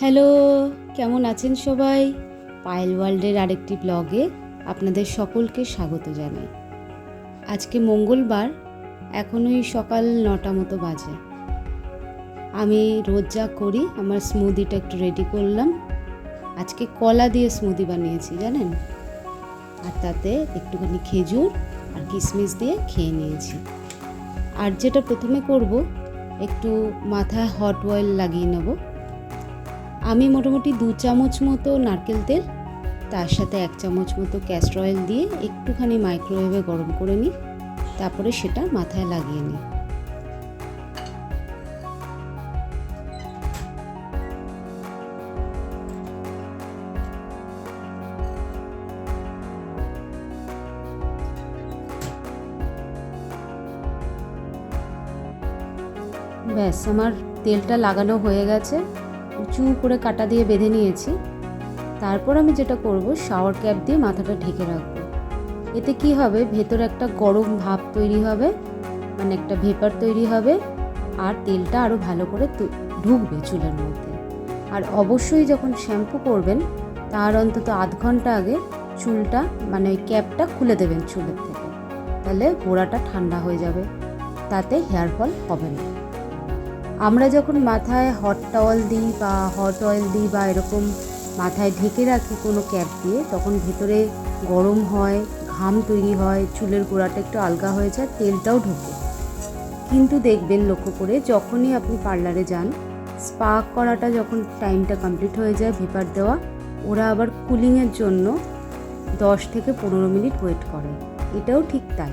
Hello, কেমন আছেন সবাই? পায়েল ওয়ার্ল্ডের আরেকটি ব্লগে আপনাদের সকলকে স্বাগত জানাই। আজকে মঙ্গলবার এখন ওই সকাল নটা মতো বাজে। আমি রোজ যা করি, আমার স্মুদিটা একটু রেডি করলাম। আজকে কলা দিয়ে স্মুদি বানিয়েছি, জানেন? আর তাতে একটুখানি খেজুর আর কিশমিশ দিয়ে খেয়ে নিয়েছি। আর যেটা প্রথমে করব, একটু মাথায় হট অয়েল লাগিয়ে নেব। আমি মোটামুটি দু চামচ মতো নারকেল তেল, তার সাথে এক চামচ মতো ক্যাস্টর অয়েল দিয়ে একটুখানি মাইক্রোওয়েভে গরম করে নিই, তারপরে সেটা মাথায় লাগিয়ে নিই। ব্যাস, আমার তেলটা লাগানো হয়ে গেছে। উঁচু করে কাটা দিয়ে বেঁধে নিয়েছি। তারপর আমি যেটা করব শাওয়ার ক্যাপ দিয়ে মাথাটা ঢেকে রাখব। এতে কি হবে? ভেতরে একটা গরম ভাব তৈরি হবে মানে একটা ভেপার তৈরি হবে, আর তেলটা আরও ভালো করে ঢুকবে চুলের মধ্যে। আর অবশ্যই যখন শ্যাম্পু করবেন, তার অন্তত আধ ঘণ্টা আগে চুলটা মানে ওই ক্যাপটা খুলে দেবেন চুলের থেকে। তাহলে গোড়াটা ঠান্ডা হয়ে যাবে। তাতে হেয়ার ফল হবে না। আমরা যখন মাথায় হট টাওয়াল দিই বা হট অয়েল দিই বা এরকম মাথায় ঢেকে রাখি কোনো ক্যাপ দিয়ে, তখন ভেতরে গরম হয়, ঘাম তৈরি হয়, চুলের গোড়াটা একটু আলগা হয়ে যায়, তেলটাও ঢোকে। কিন্তু দেখবেন লক্ষ্য করে যখনই আপনি পার্লারে যান স্পা করাটা যখন টাইমটা কমপ্লিট হয়ে যায়, ভেপার দেওয়া, ওরা আবার কুলিংয়ের জন্য দশ থেকে পনেরো মিনিট ওয়েট করে। এটাও ঠিক তাই।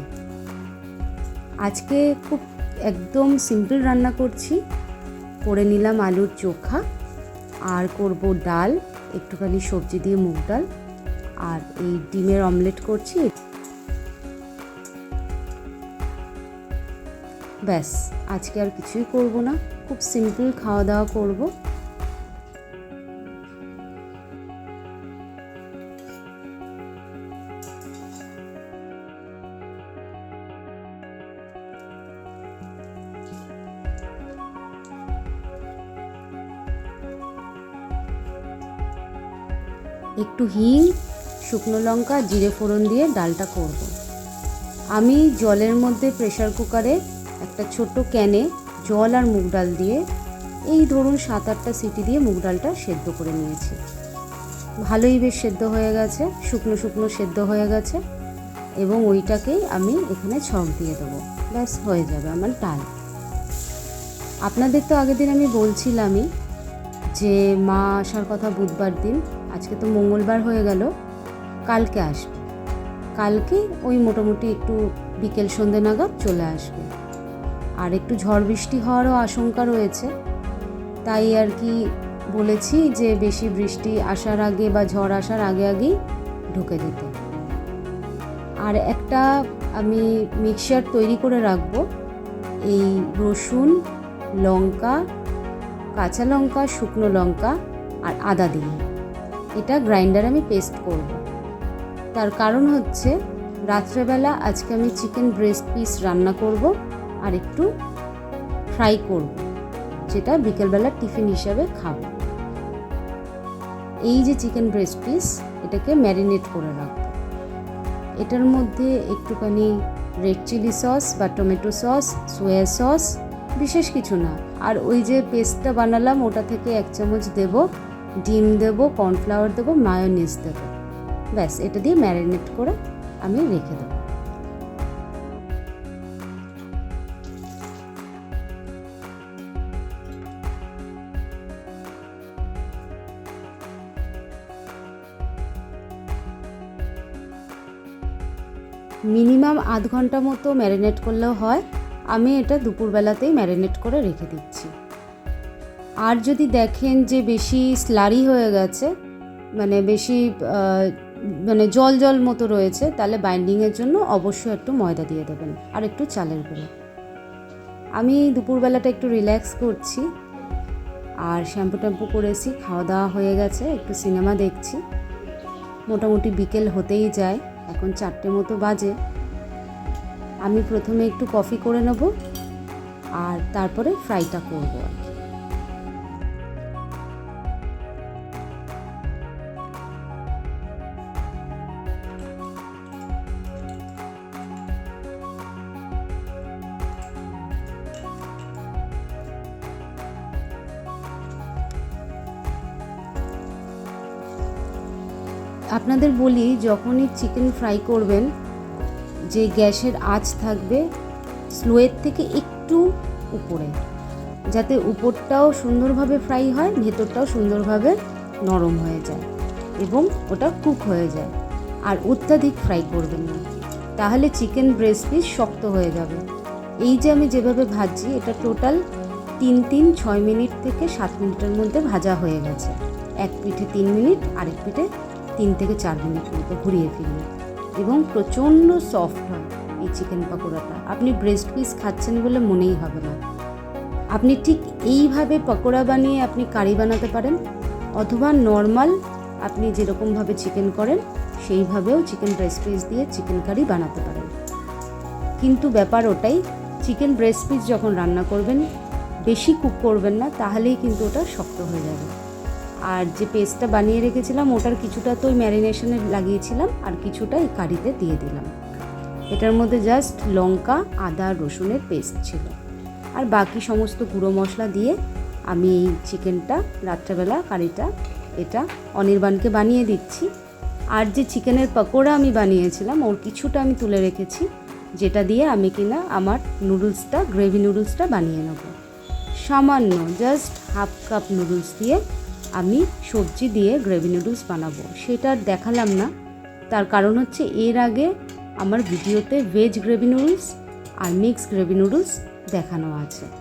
আজকে খুব একদম সিম্পল রান্না করছি। করে নিলাম আলুর চোখা আর করব ডাল, একটুখানি সবজি দিয়ে মুগ ডাল আর এই ডিমের অমলেট করছি। ব্যাস, আজকে আর কিছুই করব না। খুব সিম্পল খাওয়া দাওয়া করব। একটু হিং, শুকনো লঙ্কা, জিরে ফোড়ন দিয়ে ডালটা করব। আমি জলের মধ্যে প্রেশার কুকারে একটা ছোট্ট ক্যানে জল আর মুগ ডাল দিয়ে এই ধরুন সাত আটটা সিটি দিয়ে মুগ ডালটা সেদ্ধ করে নিয়েছি। ভালোই বেশ সেদ্ধ হয়ে গেছে, শুকনো শুকনো সেদ্ধ হয়ে গেছে এবং ওইটাকেই আমি এখানে ছক দিয়ে দেবো। ব্যাস, হয়ে যাবে আমার ডাল। আপনাদের তো আগের দিন আমি বলছিলামই যে মা আসার কথা বুধবার দিন আজকে তো মঙ্গলবার হয়ে গেল, কালকে আসবে। কালকে ওই মোটামুটি একটু বিকেল সন্ধে নাগাদ চলে আসবে। আর একটু ঝড় বৃষ্টি হওয়ারও আশঙ্কা রয়েছে। তাই আর কি বলেছি যে বেশি বৃষ্টি আসার আগে বা ঝড় আসার আগে আগেই ঢুকে যেতে। আর একটা আমি মিক্সচার তৈরি করে রাখব, এই রসুন, লঙ্কা, কাঁচা লঙ্কা, শুকনো লঙ্কা আর আদা দিয়ে। এটা গ্রাইন্ডার আমি পেস্ট করব। তার কারণ হচ্ছে, রাত্রেবেলা আজকে আমি চিকেন ব্রেস্ট পিস রান্না করব আর একটু ফ্রাই করব, যেটা বিকেলবেলা টিফিন হিসাবে খাব। এই যে চিকেন ব্রেস্ট পিস, এটাকে ম্যারিনেট করে রাখব। এটার মধ্যে একটুখানি রেড চিলি সস বা টমেটো সস, সোয়া সস, বিশেষ কিছু না। আর ওই যে পেস্টটা বানালাম, ওটা থেকে এক চামচ দেব ডিম দেব কর্নফ্লাওয়ার দেবো মায়োনিজ দেবো। ব্যাস, এটা দিয়ে ম্যারিনেট করে আমি রেখে দেবো। মিনিমাম আধ ঘণ্টা মতো ম্যারিনেট করলেও হয়। আমি এটা দুপুরবেলাতেই ম্যারিনেট করে রেখে দিচ্ছি। আর যদি দেখেন যে বেশি স্লারি হয়ে গেছে মানে বেশি মানে জল জল মতো রয়েছে, তাহলে বাইন্ডিংয়ের জন্য অবশ্যই একটু ময়দা দিয়ে দেবেন আর একটু চালের গুঁড়ো। আমি দুপুরবেলাটা একটু রিল্যাক্স করছি আর শ্যাম্পু ট্যাম্পু করেছি, খাওয়া দাওয়া হয়ে গেছে, একটু সিনেমা দেখছি। মোটামুটি বিকেল হতেই যায়, এখন চারটে মতো বাজে। আমি প্রথমে একটু কফি করে নেব আর তারপরে ফ্রাইটা করব। আপনাদের বলি, যখনই চিকেন ফ্রাই করবেন, যে গ্যাসের আঁচ থাকবে, স্লোয়ের থেকে একটু উপরে, যাতে উপরটাও সুন্দরভাবে ফ্রাই হয়, ভেতরটাও সুন্দরভাবে নরম হয়ে যায় এবং ওটা কুক হয়ে যায়। আর অত্যাধিক ফ্রাই করবেন না। তাহলে চিকেন ব্রেস্ট পিস শক্ত হয়ে যাবে। এই যে আমি যেভাবে ভাজছি, এটা টোটাল তিন তিন, ছয় মিনিট থেকে সাত মিনিটের মধ্যে ভাজা হয়ে গেছে। এক পিঠে তিন মিনিট, আরেক পিঠে তিন থেকে চার মিনিট মতো ঘুরিয়ে ফিরিয়ে এবং প্রচণ্ড সফট হয় এই চিকেন পকোড়াটা। আপনি ব্রেস্ট পিস খাচ্ছেন বলে মনেই হবে না। আপনি ঠিক এইভাবে পকোড়া বানিয়ে আপনি কারি বানাতে পারেন, অথবা নর্মাল আপনি যেরকমভাবে চিকেন করেন, সেইভাবেও চিকেন ব্রেস্ট পিস দিয়ে চিকেন কারি বানাতে পারেন। কিন্তু ব্যাপার ওটাই চিকেন ব্রেস্ট পিস যখন রান্না করবেন, বেশি কুক করবেন না, তাহলেই কিন্তু ওটা শক্ত হয়ে যাবে। আর যে পেস্টটা বানিয়ে রেখেছিলাম, ওটার কিছুটা তো ওই ম্যারিনেশনে লাগিয়েছিলাম, আর কিছুটা এই কারিতে দিয়ে দিলাম। এটার মধ্যে জাস্ট লঙ্কা, আদা, রসুনের পেস্ট ছিল। আর বাকি সমস্ত গুঁড়ো মশলা দিয়ে আমি এই চিকেনটা, রাত্রেবেলা কারিটা, এটা অনির্বাণকে বানিয়ে দিচ্ছি। আর যে চিকেনের পকোড়া আমি বানিয়েছিলাম, ওর কিছুটা আমি তুলে রেখেছি, যেটা দিয়ে আমি কিনা আমার নুডলসটা, গ্রেভি নুডলসটা বানিয়ে নেব। সামান্য জাস্ট হাফ কাপ নুডলস দিয়ে আমি সবজি দিয়ে গ্রেভি নুডলস বানাবো। সেটা দেখালাম না। তার কারণ হচ্ছে এর আগে আমার ভিডিওতে ভেজ গ্রেভি নুডলস আর মিক্স গ্রেভি নুডলস দেখানো আছে।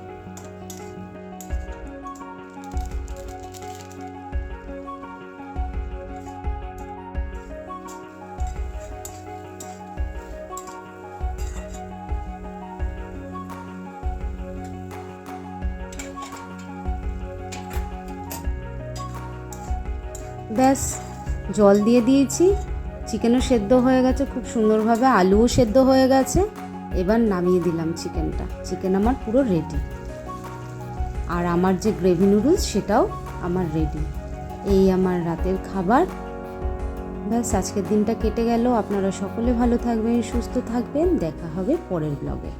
ব্যাস, জল দিয়ে দিয়েছি। চিকেনও সেদ্ধ হয়ে গেছে, খুব সুন্দরভাবে আলুও সেদ্ধ হয়ে গেছে। এবার নামিয়ে দিলাম চিকেনটা। চিকেন আমার পুরো রেডি আর আমার যে গ্রেভি নুডলস সেটাও আমার রেডি এই আমার রাতের খাবার। ব্যাস, আজকের দিনটা কেটে গেল। আপনারা সকলে ভালো থাকবেন, সুস্থ থাকবেন। দেখা হবে পরের ব্লগে